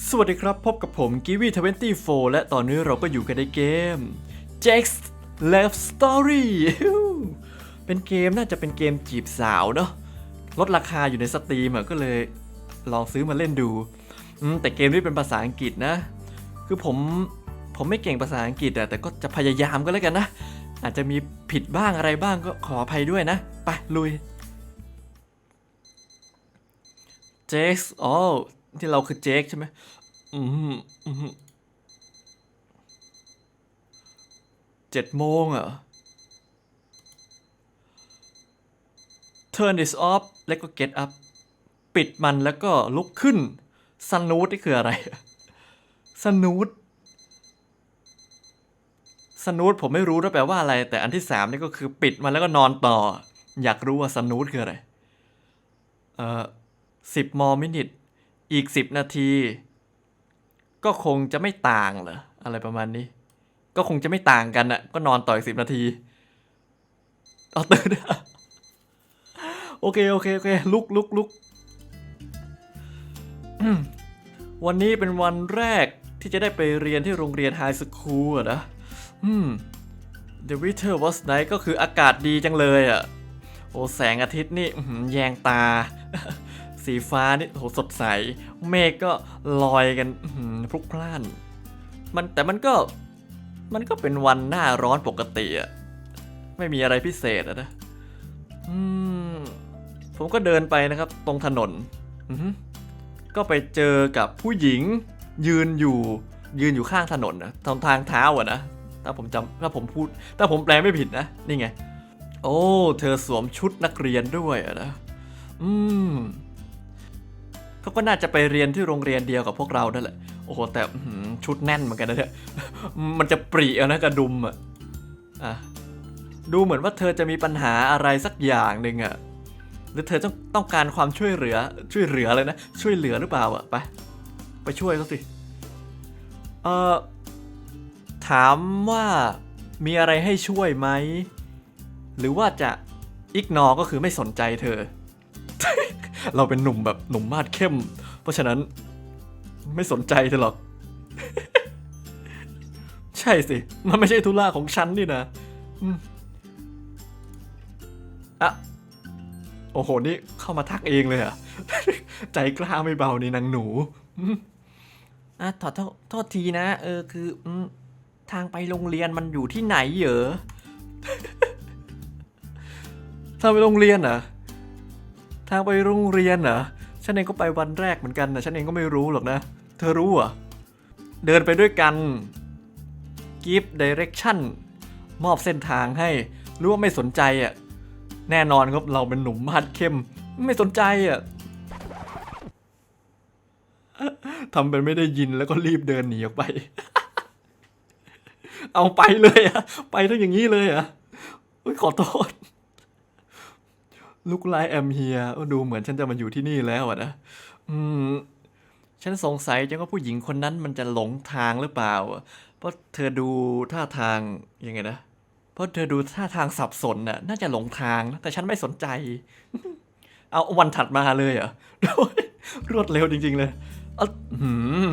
สวัสดีครับ พบกับผมกิวี24และตอนนี้เราก็อยู่กันในเกม Jack's Love Story เป็นเกมน่าจะเป็นเกมจีบสาวเนาะลดราคาอยู่ในสตรีมก็เลยลองซื้อมาเล่นดู แต่เกมนี้เป็นภาษาอังกฤษนะ คือผมผมไม่เก่งภาษาอังกฤษอะแต่ก็จะพยายามก็แล้วกันนะ อาจจะมีผิดบ้างอะไรบ้างก็ขออภัยด้วยนะ ไปลุยเจคอ๋อ ที่เราคือเจคใช่ไหมอืมอืมเจ็ดโมงเหรอ turn this off แล้วก็ get up ปิดมันแล้วก็ลุกขึ้นสนูดนี่คืออะไรสนูดสนูดผมไม่รู้ด้วยแปลว่าอะไร แต่อันที่สามนี่ก็คือปิดมันแล้วก็นอนต่อ อยากรู้ว่าสนูดคืออะไร เอ่อสิบมอมินิท อีกสิบนาที ก็คงจะไม่ต่างเหรอ อะไรประมาณนี้ ก็คงจะไม่ต่างกันอะก็นอนต่ออีกสิบนาทีเอาตื่นโอเค โอเค โอเค ลุกลุกลุกวันนี้เป็นวันแรกที่จะได้ไปเรียนที่โรงเรียนไฮสคูลอะนะ อืม The weather was nice ก็คืออากาศดีจังเลยอะโอ้แสงอาทิตย์นี่แยงตา สีฟ้านี่โหสดใส เมฆก็ลอยกันพลุกพล่าน มันแต่มันก็มันก็เป็นวันหน้าร้อนปกติอะไม่มีอะไรพิเศษอะนะผมก็เดินไปนะครับ ตรงถนนก็ไปเจอกับผู้หญิง ยืนอยู่ ยืนอยู่ข้างถนนนะทางทางเท้าอะนะถ้าผมจำถ้าผมพูด ถ้าผมแปลไม่ผิดนะ นี่ไง โอ้ เธอสวมชุดนักเรียนด้วยอะนะ อืม เขาก็น่าจะไปเรียนที่โรงเรียนเดียวกับพวกเรานั่นแหละ โอ้โห แต่ชุดแน่นเหมือนกันนะเนี่ย มันจะปรีเอานะกระดุมอะอะ ดูเหมือนว่าเธอจะมีปัญหาอะไรสักอย่างหนึ่งอะหรือเธอต้องต้องการความช่วยเหลือ ช่วยเหลือเลยนะ ช่วยเหลือหรือเปล่าอะไป ไปช่วยเขาสิ เอ่อ ถามว่ามีอะไรให้ช่วยไหม หรือว่าจะอิกนอก็คือไม่สนใจเธอ เราเป็นหนุ่มแบบหนุ่มมาดเข้ม เพราะฉะนั้นไม่สนใจเธอหรอก ใช่สิ มันไม่ใช่ธุระของฉันนี่นะอืมอะโอ้โห นี่เข้ามาทักเองเลยเหรอะใจกล้าไม่เบานี่นางหนูอืมอะขอโทษโทษทีนะ เออคืออืมทางไปโรงเรียนมันอยู่ที่ไหนเหรอทางไปโรงเรียนเหรอ ทางไปโรงเรียนเหรอ ฉันเองก็ไปวันแรกเหมือนกันนะฉันเองก็ไม่รู้หรอกนะ เธอรู้เหรอะ เดินไปด้วยกัน give direction มอบเส้นทางให้รู้ว่าไม่สนใจอะ แน่นอนครับเราเป็นหนุ่มมาดเข้ม ไม่สนใจอะทำเป็นไม่ได้ยินแล้วก็รีบเดินหนีออกไป เอาไปเลยอะ ไปทั้งอย่างนี้เลยอะขอโทษ ลุกไลแอมเฮียดูเหมือนฉันจะมาอยู่ที่นี่แล้วอะนะ อืม ฉันสงสัยจังว่าผู้หญิงคนนั้นมันจะหลงทางหรือเปล่า เพราะเธอดูท่าทางยังไงนะ เพราะเธอดูท่าทางสับสนน่ะ น่าจะหลงทางนะแต่ฉันไม่สนใจ เอาวันถัดมาเลยเหรอ รวดเร็วจริง ๆ เลยเอ้าหืม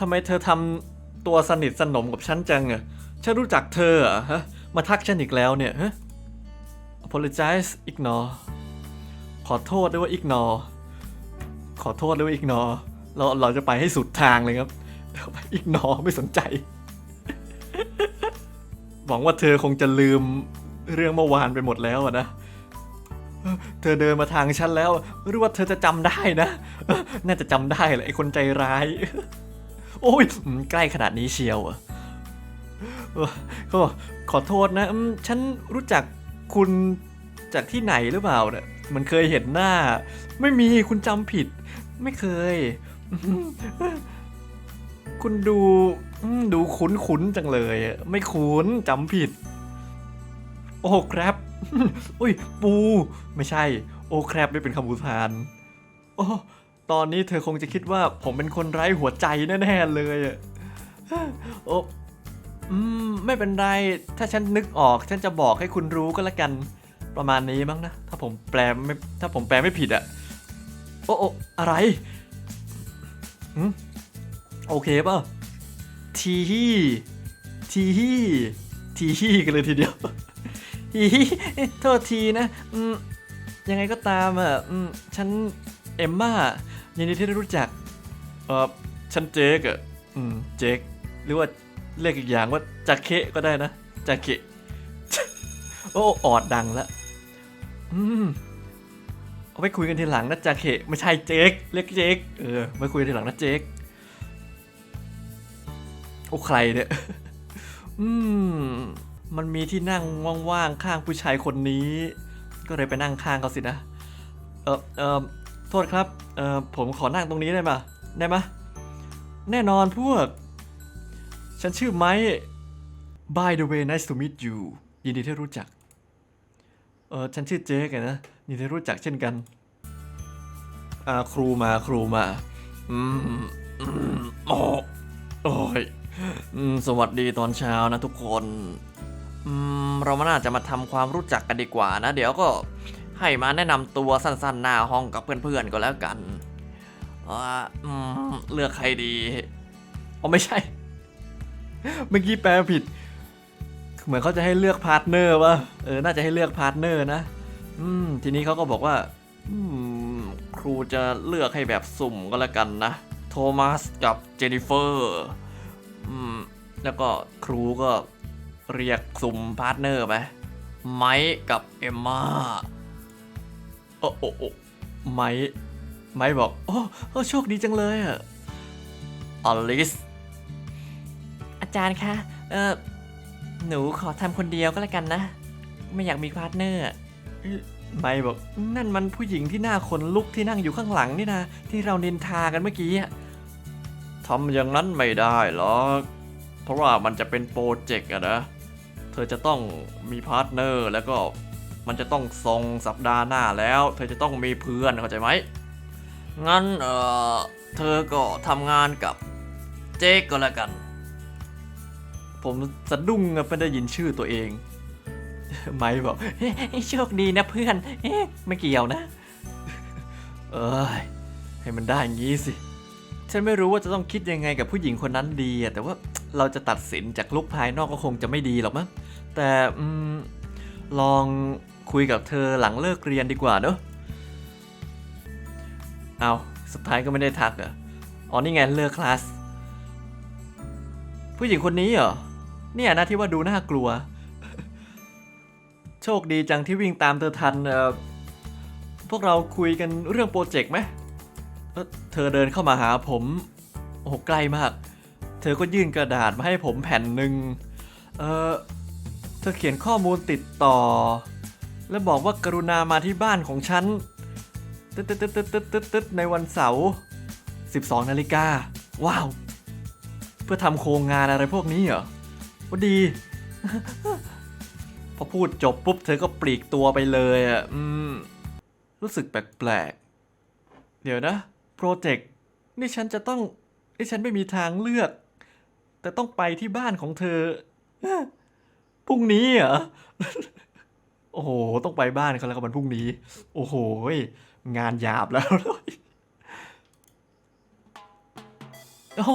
ทำไมเธอทำตัวสนิทสนมกับฉันจังอะฉันรู้จักเธออะฮะ มาทักฉันอีกแล้วเนี่ยฮะ apologize ignore ขอโทษด้วยว่า ignore ขอโทษด้วยว่า ignore เราเราจะไปให้สุดทางเลยครับไป ignore ไม่สนใจ หวังว่าเธอคงจะลืมเรื่องเมื่อวานไปหมดแล้วนะ เธอเดินมาทางฉันแล้วหรือว่าเธอจะจำได้นะ น่าจะจำได้แหละไอ้คนใจร้าย โอ้ยใกล้ขนาดนี้เชียวอะก็ขอโทษนะ ฉันรู้จัก คุณจากที่ไหนหรือเปล่าเนี่ยมันเคยเห็นหน้า ไม่มีคุณจำผิด ไม่เคย คุณดูอืมดูคุ้นๆจังเลย ไม่คุ้นจำผิด โอ้ครับอุ้ย ปู ไม่ใช่ โอ้ครับไม่เป็นคำอุทาน โอ้ตอนนี้เธอคงจะคิดว่าผมเป็นคนไร้หัวใจแน่ๆเลยอะโอ้ อืม ไม่เป็นไร ถ้าฉันนึกออก ฉันจะบอกให้คุณรู้ก็แล้วกัน ประมาณนี้มั้งนะ ถ้าผมแปลไม่ ถ้าผมแปลไม่ผิดอะโอ้โออะไรหืมโอเคป่ะ ทีฮี่ทีฮี่ทีฮี่กันเลยทีเดียวฮีฮี่โทษทีนะ อืม ยังไงก็ตามอะอืม ฉันเอมม่ายินดีที่ได้รู้จัก เออฉันเจคอะอืม เจคหรือว่า เรียกอีกอย่างว่าจักเคะก็ได้นะจักเคะโอ้ออดดังแล้วอืมเอาไปคุยกันทีหลังนะจักเคะไม่ใช่เจคเรียกเจคเออไปคุยกันทีหลังนะเจคโอ้ใครเนี่ยอืมมันมีที่นั่งว่างๆข้างผู้ชายคนนี้ ก็เลยไปนั่งข้างเขาสินะ เออเออโทษครับ เออผมขอนั่งตรงนี้ได้ไหมได้ไหมแน่นอนพวก ฉันชื่อไมค์ By the way nice to meet you ยินดีที่รู้จัก เออฉันชื่อเจ๊กันนะยินดีที่รู้จักเช่นกัน อ่าครูมาครูมา อืมอืมโอ้โอ้ยอืมสวัสดีตอนเช้านะทุกคนอืมเรามาน่าจะมาทำความรู้จักกันดีกว่านะ เดี๋ยวก็ให้มาแนะนำตัวสั้นๆ หน้าห้องกับเพื่อนๆก็แล้วกันอ่าอืมเลือกใครดีอ๋อไม่ใช่ เมื่อกี้แปลผิด เหมือนเขาจะให้เลือกพาร์ทเนอร์วะเออ น่าจะให้เลือกพาร์ทเนอร์นะ อืม ทีนี้เขาก็บอกว่า อืม ครูจะเลือกให้แบบสุ่มก็แล้วกันนะ โทมัสกับเจนนิเฟอร์ อืม แล้วก็ครูก็เรียกสุ่มพาร์ทเนอร์ไปไมค์กับเอมมาโอ้โอ้โอ้ไมค์ไมค์บอก โอ้โอ้โชคดีจังเลยอะอลิส อาจารย์คะ เออหนูขอทำคนเดียวก็แล้วกันนะ ไม่อยากมีพาร์ทเนอร์อะไม่บอกนั่นมันผู้หญิงที่หน้าขนลุกที่นั่งอยู่ข้างหลังนี่นะที่เรานินทากันเมื่อกี้อะทำอย่างนั้นไม่ได้หรอกเพราะว่ามันจะเป็นโปรเจกต์อะนะ เธอจะต้องมีพาร์ทเนอร์แล้วก็มันจะต้องทรงสัปดาห์หน้าแล้ว เธอจะต้องมีเพื่อนเข้าใจไหมงั้นเออเธอก็ทำงานกับเจคก็แล้วกัน ผมสะดุ้งไม่ได้ยินชื่อตัวเอง ไมค์บอกโชคดีนะเพื่อนเอ๊ะไม่เกี่ยวนะ เอ้ยให้มันได้อย่างนี้สิ ฉันไม่รู้ว่าจะต้องคิดยังไงกับผู้หญิงคนนั้นดีแต่ว่าเราจะตัดสินจากลุกภายนอกก็คงจะไม่ดีหรอกมั้งแต่ลองคุยกับเธอหลังเลิกเรียนดีกว่าเนอะเอาสุดท้ายก็ไม่ได้ทักเหรออ๋อนี่ไงเลิกคลาสผู้หญิงคนนี้เหรอ เนี่ยนะที่ว่าดูน่ากลัว โชคดีจังที่วิ่งตามเธอทันเอ่อพวกเราคุยกันเรื่องโปรเจกต์ไหมเธอเดินเข้ามาหาผมโอ้ใกล้มาก เธอก็ยื่นกระดาษมาให้ผมแผ่นหนึ่งเออเธอเขียนข้อมูลติดต่อ และบอกว่ากรุณามาที่บ้านของฉันตึ๊ดตึ๊ดตึ๊ดตึ๊ดตึ๊ดตึ๊ดในวันเสาร์12นาฬิกาว้าว เพื่อทำโครงงานอะไรพวกนี้เหรอ ว่าดี พอพูดจบปุ๊บเธอก็ปลีกตัวไปเลยอะอืม รู้สึกแปลกๆ เดี๋ยวนะ โปรเจกต์ นี่ฉันจะต้อง นี่ฉันไม่มีทางเลือก แต่ต้องไปที่บ้านของเธอพรุ่งนี้เหรอ โอ้โห ต้องไปบ้านเขาแล้วกับวันพรุ่งนี้ โอ้โห งานหยาบแล้วเอ้า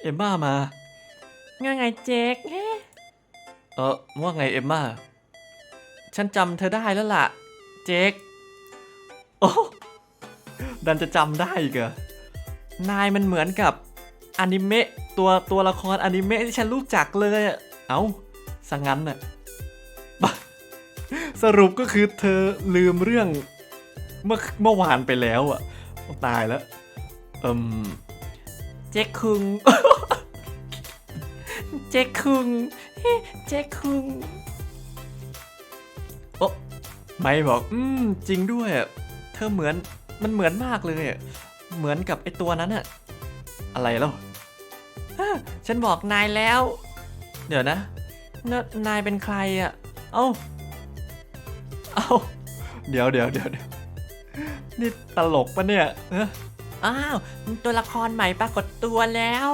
เอ็มม่ามา ไงไงเจ๊กเอ๊ะเออว่าไงเอมม่า ฉันจำเธอได้แล้วล่ะ เจคโอ้ดันจะจำได้อีกเหรอนายมันเหมือนกับอนิเมะตัวตัวละครอนิเมะที่ฉันรู้จักเลยเอ้าสังงั้นน่ะสรุปก็คือเธอลืมเรื่องเมื่อเมื่อวานไปแล้วอะตายแล้วเอิมเจ๊กคุง เจ๊คุงเฮ้เจ๊คุงโอ้ไม่บอก อืม จริงด้วย เธอเหมือน มันเหมือนมากเลย เหมือนกับไอตัวนั้นอะอะไรแล้วฉันบอกนายแล้ว เดี๋ยวนะนนายเป็นใครอะเอ้า เอ้า เดี๋ยวเดี๋ยวเดี๋ยวเดี๋ยวนี่ตลกปะเนี่ยอ้ออ้าว ตัวละครใหม่ปรากฏตัวแล้ว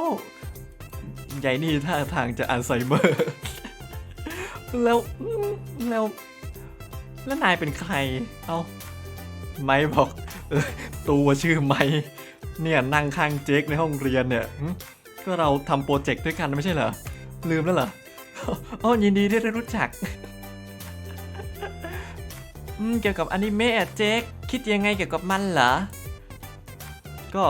ใหญ่นี่ท่าทางจะอัลไซเมอร์ แล้วแล้วแล้วนายเป็นใคร เอ้าไม้บอก ตัวชื่อไม้เนี่ยนั่งข้างเจ๊กในห้องเรียนเนี่ย ก็เราทำโปรเจกต์ด้วยกันไม่ใช่เหรอ ลืมแล้วเหรออ๋อยินดีที่ได้รู้จักเกี่ยวกับอนิเมะอะเจ๊กคิดยังไงเกี่ยวกับมันเหรอ ก็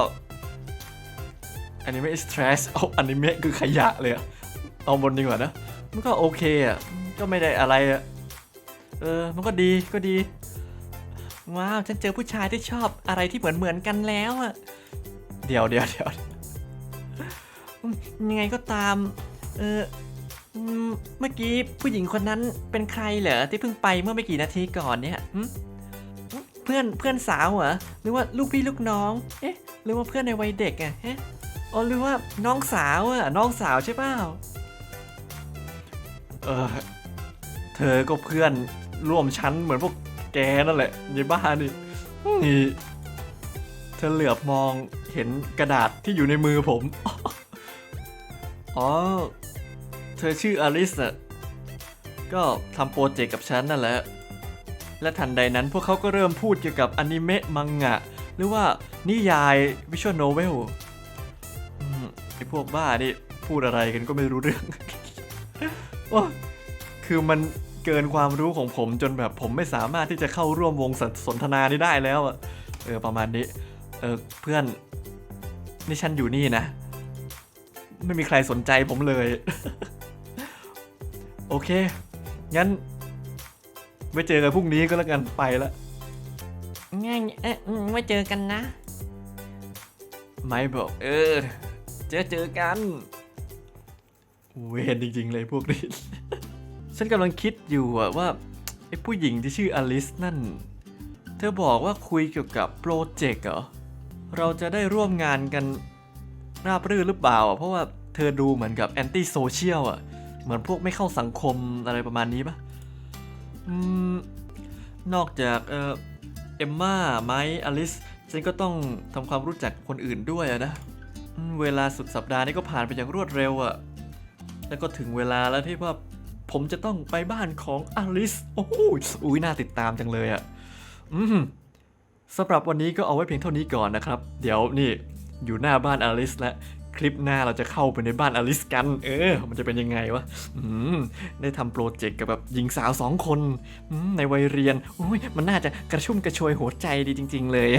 อนิเมะ is trash เอาอนิเมะคือขยะเลยอะเอาบนดีกว่านะ มันก็โอเคอะก็ไม่ได้อะไรอะเออ มันก็ดีก็ดี ว้าว ฉันเจอผู้ชายที่ชอบอะไรที่เหมือนเหมือนกันแล้วอะเดี๋ยวเดี๋ยวเดี๋ยวยังไงก็ตาม เออเมื่อกี้ผู้หญิงคนนั้นเป็นใครเหรอที่เพิ่งไปเมื่อไม่กี่นาทีก่อนเนี่ยเพื่อนเพื่อนสาวเหรอหรือว่าลูกพี่ลูกน้อง เอ๊ะ หรือว่าเพื่อนในวัยเด็กอะเอ๊ะ อ๋อหรือว่าน้องสาวอะน้องสาวใช่เปล่าเออเธอก็เพื่อนร่วมชั้นเหมือนพวกแกนั่นแหละยายบ้านี่นี่เธอเหลือบมองเห็นกระดาษที่อยู่ในมือผม อ๋อ เธอชื่ออลิสอะก็ทำโปรเจกต์กับฉันนั่นแหละ และทันใดนั้นพวกเขาก็เริ่มพูดเกี่ยวกับอนิเมะมังงะ หรือว่านิยายวิชวลโนเวล อพวกบ้านี่พูดอะไรกันก็ไม่รู้เรื่องโอ้คือมันเกินความรู้ของผมจนแบบผมไม่สามารถที่จะเข้าร่วมวงสนสนทนานี้ได้แล้วอะเออประมาณนี้ เออเพื่อนนี่ฉันอยู่นี่นะ ไม่มีใครสนใจผมเลย โอเค งั้นไว้เจอกันพรุ่งนี้ก็แล้วกันไปละง่ายเอ๊ะอืมไว้เจอกันนะ ไม่บอกเออ เจอเจอกันเวรจริง ๆ เลยพวกนี้ ฉันกำลังคิดอยู่อะว่าไอ้ผู้หญิงที่ชื่ออลิสนั่น เธอบอกว่าคุยเกี่ยวกับโปรเจกต์เหรอ เราจะได้ร่วมงานกันราบรื่นหรือเปล่า เพราะว่าเธอดูเหมือนกับแอนตี้โซเชียลอะเหมือนพวกไม่เข้าสังคมอะไรประมาณนี้ปะอืม นอกจากเออเอมม่าไมค์อลิสฉันก็ต้องทำความรู้จักคนอื่นด้วยนะ เวลาสุดสัปดาห์นี้ก็ผ่านไปอย่างรวดเร็วอะแล้วก็ถึงเวลาแล้วที่ว่าผมจะต้องไปบ้านของอลิส โอ้โหอุ้ยน่าติดตามจังเลยอะอืมสำหรับวันนี้ก็เอาไว้เพียงเท่านี้ก่อนนะครับ เดี๋ยวนี่อยู่หน้าบ้านอลิสแล้วคลิปหน้าเราจะเข้าไปในบ้านอลิสกัน เออ มันจะเป็นยังไงวะอได้ทำโปรเจกต์กับแบบหญิงสาวสองคนในวัยเรียนอุ้ย มันน่าจะกระชุ่มกระชวยหัวใจดีจริง ๆ เลย